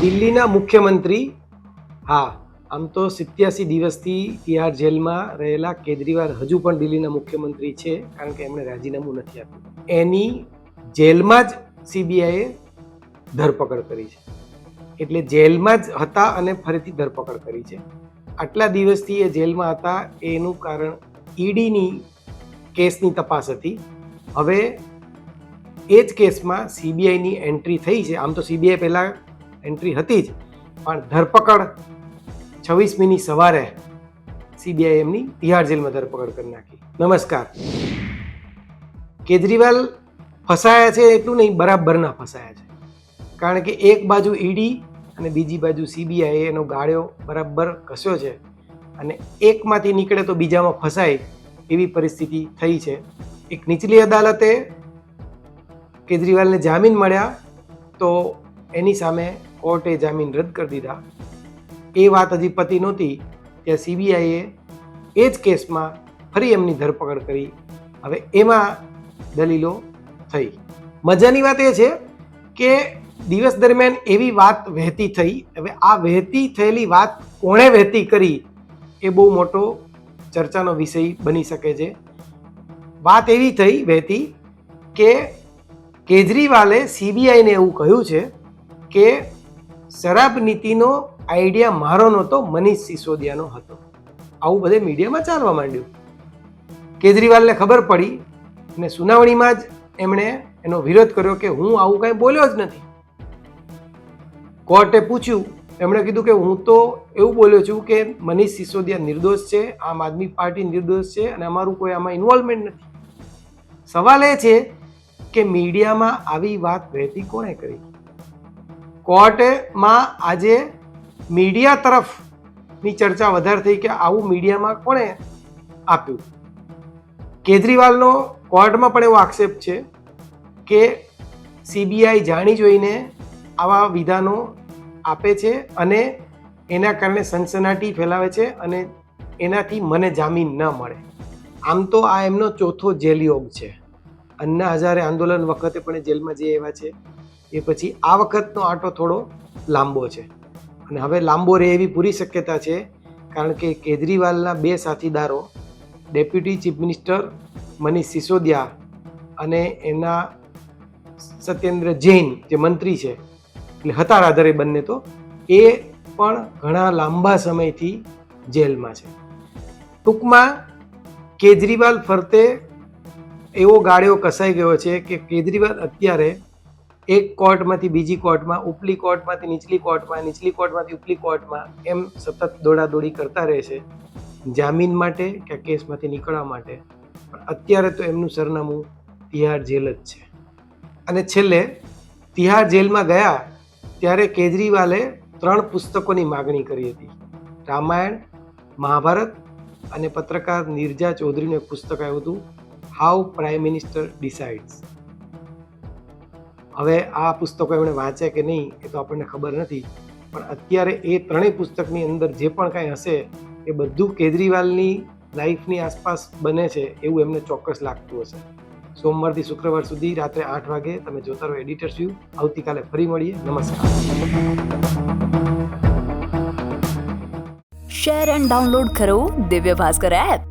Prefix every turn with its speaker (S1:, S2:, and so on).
S1: દિલ્હીના મુખ્યમંત્રી, હા, આમ તો સિત્યાસી દિવસથી તિહાર જેલમાં રહેલા કેજરીવાલ હજુ પણ દિલ્હીના મુખ્યમંત્રી છે, કારણ કે એમણે રાજીનામું નથી આપ્યું. એની જેલમાં જ સીબીઆઈએ ધરપકડ કરી છે. એટલે જેલમાં જ હતા અને ફરીથી ધરપકડ કરી છે. આટલા દિવસથી એ જેલમાં હતા, એનું કારણ ઈડીની કેસની તપાસ હતી. હવે એ જ કેસમાં સીબીઆઈની એન્ટ્રી થઈ છે. આમ તો સીબીઆઈ પહેલાં એન્ટ્રી હતી જ. પણ ધરપકડ છવ્વીસમીની સવારે સીબીઆઈ એમની તિહાર જેલમાં ધરપકડ કરી નાખી. નમસ્કાર. કેજરીવાલ ફસાયા છે એટલું નહીં, બરાબરના ફસાયા છે. કારણ કે એક બાજુ ઈડી અને બીજી બાજુ સીબીઆઈ એનો ગાળ્યો બરાબર કસ્યો છે અને એકમાંથી નીકળે તો બીજામાં ફસાય એવી પરિસ્થિતિ થઈ છે. એક નીચલી અદાલતે કેજરીવાલને જામીન મળ્યા તો એની સામે કોર્ટે જામીન રદ કરી દીધા. એ વાત હજી પતી નહોતી ત્યાં સીબીઆઈએ એ જ કેસમાં ફરી એમની ધરપકડ કરી. હવે એમાં દલીલો થઈ. મજાની વાત એ છે કે દિવસ દરમિયાન એવી વાત વહેતી થઈ. હવે આ વહેતી થયેલી વાત કોણે વહેતી કરી એ બહુ મોટો ચર્ચાનો વિષય બની શકે છે. વાત એવી થઈ વહેતી કે કેજરીવાલે સીબીઆઈને એવું કહ્યું છે કે શરાબ નીતિનો આઈડિયા મારો નહોતો, મનીષ સિસોદિયાનો હતો. આવું બધે મીડિયામાં ચાલવા માંડ્યું. કેજરીવાલને ખબર પડી અને સુનાવણીમાં જ એમણે એનો વિરોધ કર્યો કે હું આવું કાંઈ બોલ્યો જ નથી. કોર્ટે પૂછ્યું, એમણે કીધું કે હું તો એવું બોલ્યો છું કે મનીષ સિસોદિયા નિર્દોષ છે, આમ આદમી પાર્ટી નિર્દોષ છે અને અમારું કોઈ આમાં ઇન્વોલ્વમેન્ટ નથી. સવાલ એ છે કે મીડિયામાં આવી વાત વહેતી કોણે કરી? કોર્ટેમાં આજે મીડિયા તરફની ચર્ચા વધારે થઈ કે આવું મીડિયામાં કોણે આપ્યું? કેજરીવાલનો કોર્ટમાં પણ એવો આક્ષેપ છે કે સીબીઆઈ જાણી જોઈને આવા વિધાનો આપે છે અને એના કારણે સનસનાટી ફેલાવે છે અને એનાથી મને જામીન ન મળે. આમ તો આ એમનો ચોથો જેલ યોગ છે. અન્ના હજારે આંદોલન વખતે પણ જેલમાં જે એવા છે. એ પછી આ વખતનો આંટો થોડો લાંબો છે. અને હવે લાંબો રહે એવી પૂરી શક્યતા છે, કારણ કે કેજરીવાલના બે સાથીદારો, deputy chief minister Manish Sisodia અને એના સત્યેન્દ્ર જૈન જે મંત્રી છે, એટલે હતા રાધરે બંને તો, એ પણ ઘણા લાંબા સમયથી જેલમાં છે. ટૂંકમાં, કેજરીવાલ ફરતે એવો ગાળ્યો કસાઈ ગયો છે કે કેજરીવાલ અત્યારે એક કોર્ટમાંથી બીજી કોર્ટમાં, ઉપલી કોર્ટમાંથી નીચલી કોર્ટમાં, નીચલી કોર્ટમાંથી ઉપલી કોર્ટમાં એમ સતત દોડાદોડી કરતા રહે છે, જામીન માટે કે કેસમાંથી નીકળવા માટે. પણ અત્યારે તો એમનું સરનામું તિહાર જેલ જ છે. અને છેલ્લે, તિહાર જેલમાં ગયા ત્યારે કેજરીવાલે ત્રણ પુસ્તકોની માગણી કરી હતી. રામાયણ, મહાભારત અને પત્રકાર નિર્જા ચૌધરીનું એક પુસ્તક આવ્યું હતું હાઉ પ્રાઇમ મિનિસ્ટર ડિસાઇડ્સ હવે આ પુસ્તકો એમણે વાંચ્યા કે નહીં એ તો આપણને ખબર નથી, પણ અત્યારે એ ત્રણેય પુસ્તકની અંદર જે પણ કાંઈ હશે, એ બધું કેજરીવાલની લાઈફની આસપાસ બને છે એવું એમને ચોક્કસ લાગતું હશે. સોમવારથી શુક્રવાર સુધી રાત્રે આઠ વાગે તમે જોતા રહો એડિટર્સ વ્યૂ. આવતીકાલે ફરી મળીએ. નમસ્કાર.
S2: શેર એન્ડ ડાઉનલોડ કરો દિવ્ય ભાસ્કર એપ.